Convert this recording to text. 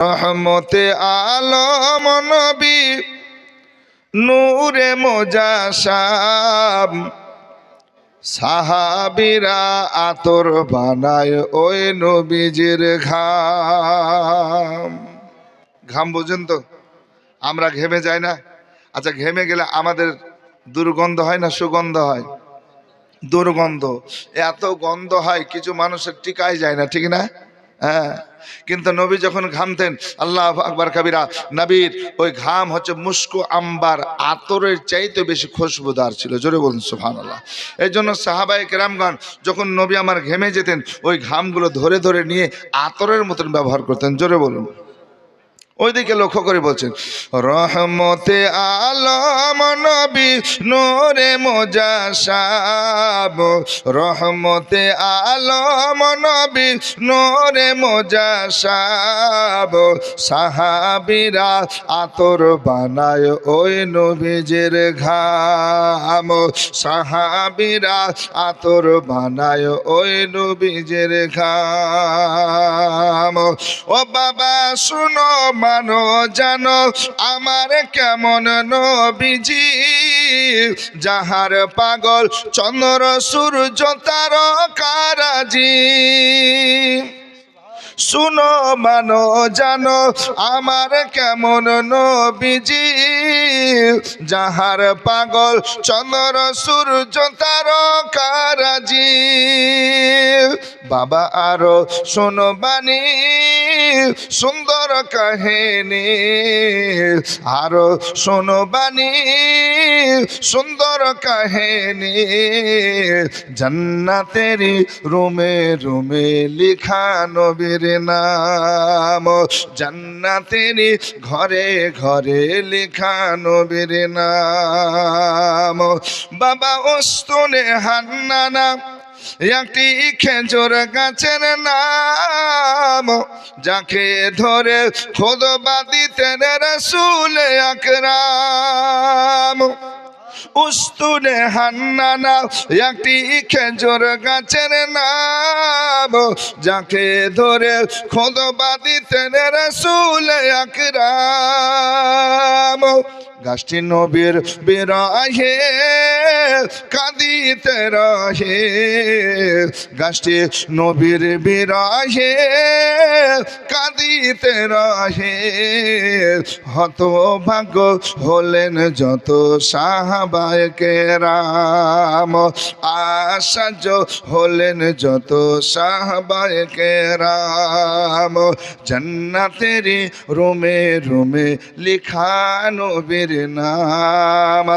রহমতে আলম নবী, নূরে মোজাসাম সাহাবিরা আতর বানায় ওই নবীজির ঘাম। ঘাম বোঝেন তো? আমরা ঘেমে যাই না? আচ্ছা ঘেমে গেলে আমাদের দুর্গন্ধ হয় না সুগন্ধ হয়? দুর্গন্ধ। এত গন্ধ হয়, কিছু মানুষের টিকাই যায় না, ঠিক না? হ্যাঁ। কিন্তু নবী যখন ঘামতেন, আল্লাহ আকবর কাবিরা, নবীর ওই ঘাম হচ্ছে মুস্কু আম্বার আতরের চাইতে বেশি খুশবুদার ছিল। জোরে বলুন সুফান আল্লাহ এই জন্য সাহাবাই কেরামগণ যখন নবী আমার ঘেমে যেতেন, ওই ঘামগুলো ধরে ধরে নিয়ে আতরের মতন ব্যবহার করতেন। জোরে বলুন। ওইদিকে লক্ষ্য করে বলছেন, রহমতে আলম নবী নোরে মোজা সাব রহমতে আলম নবী নোরে মোজা সাব সাহাবিরা আতর বানায় ওই নবীজের ঘাম, সাহাবিরা আতর বানায় ওই নবীজের ঘাম, ও বাবা শুনো মানো জানো আমার কেমন নবীজি? যাহার পাগল চন্দ্র, সূর্য, তার কারাজি। শুনো, মানো, জানো, আমার কেমন নবীজি? যাহার পাগল চন্দ্র, সূর্য, তার কারাজি। বাবা, আরও শোনো বাণী। সুন্দর কাহিনী। আর শোনো বাণী, সুন্দর কাহিনী। জান্নাতেরি রুমে রুমে লিখা নবীর নাম। জান্নাতেরি ঘরে ঘরে লিখা নবীর নাম। বাবা ওস্তনে হান্নানা একটি খেজুর গাছের নাম, যাকে ধরে খোদ বাদিতেন রসুল আকরাম। উস্তুনে হান্নানা, একটি খেজুর গাছের নাম, যাকে ধরে খোদ বাদিতেন রসুল আকরাম। গাছটি নবীর বিরাহে কাঁদিতে রহে গাছটি নবীর বিরাহে কাঁদিতে রহে হতভাগ্য হলেন যত সাহাবায়কে রাম আশ্চর্য হলেন যত সাহাবায়কে রাম জান্নাতেরি রুমে রুমে লিখানো নবীর নাম।